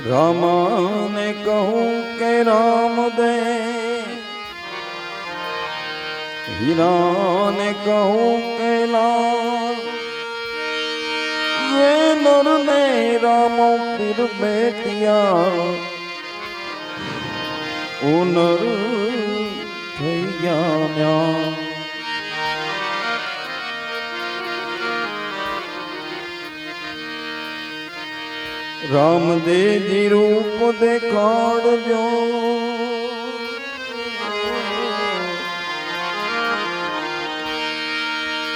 રામાને કહું કે રામ દે હીરાને કહું કે લાલ વે નરને રામો પીર બેટિયા ઉનર થઈ ગયા મ્યા રામદેવજી રૂપ દેખાડજો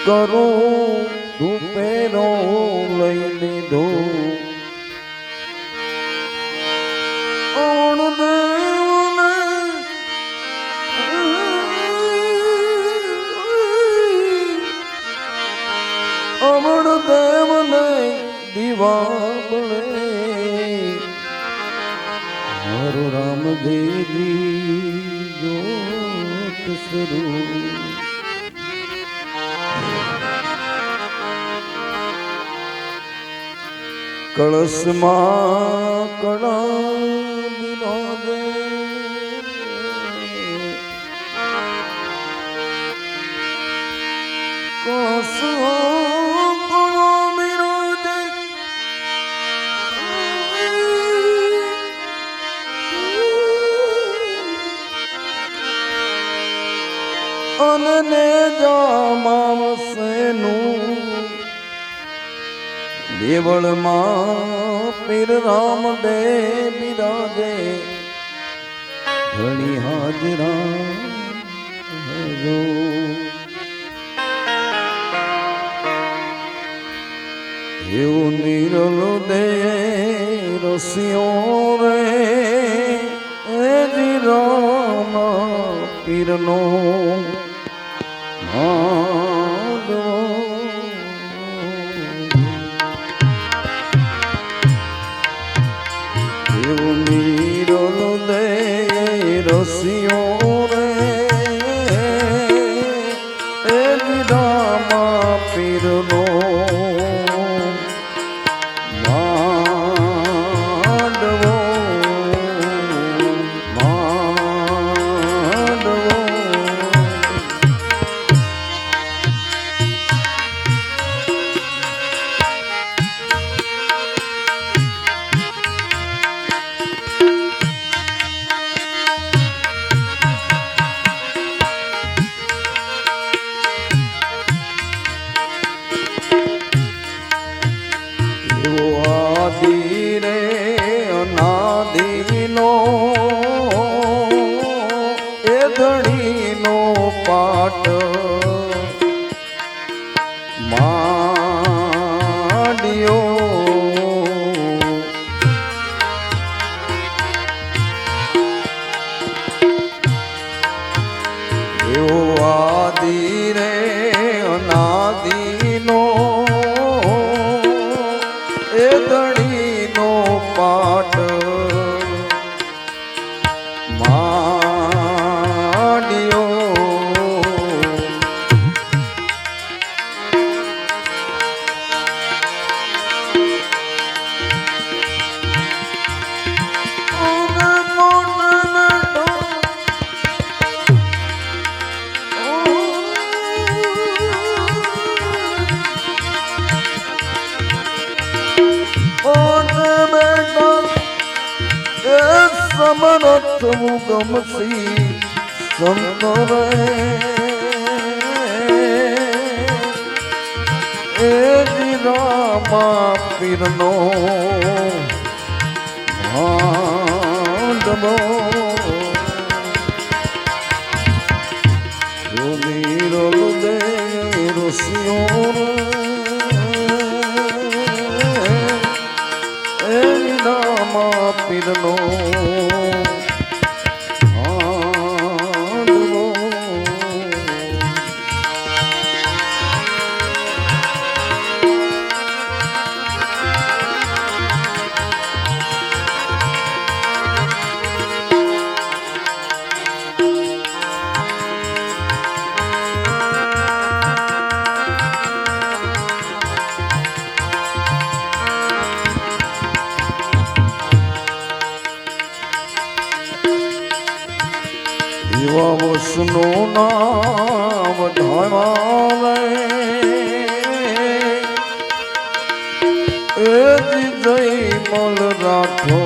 કરો ધૂપેરો લઈ લીધો ઓણ દેવને અમણ દેવને દિવાબળે મારો રામદેવજી જોત સ્વરૂપ. કળશમાં કળા અનને જામાવસેનું દેવળમાં પીર રામ દે બિરાજે. ઘણી હાજરા હજો. એવું નિરલો દે રસિયો રે. એ જી રામ પીરનો Oh. એ ધણીનો પાઠ. માંડ્યો মা સમરથ મુગમસી સંતરે એ રામા પીરનો સુમીરલ દે ઋષિયો એ વસનું નામ ધમાવે એ જય મલ રાઠો.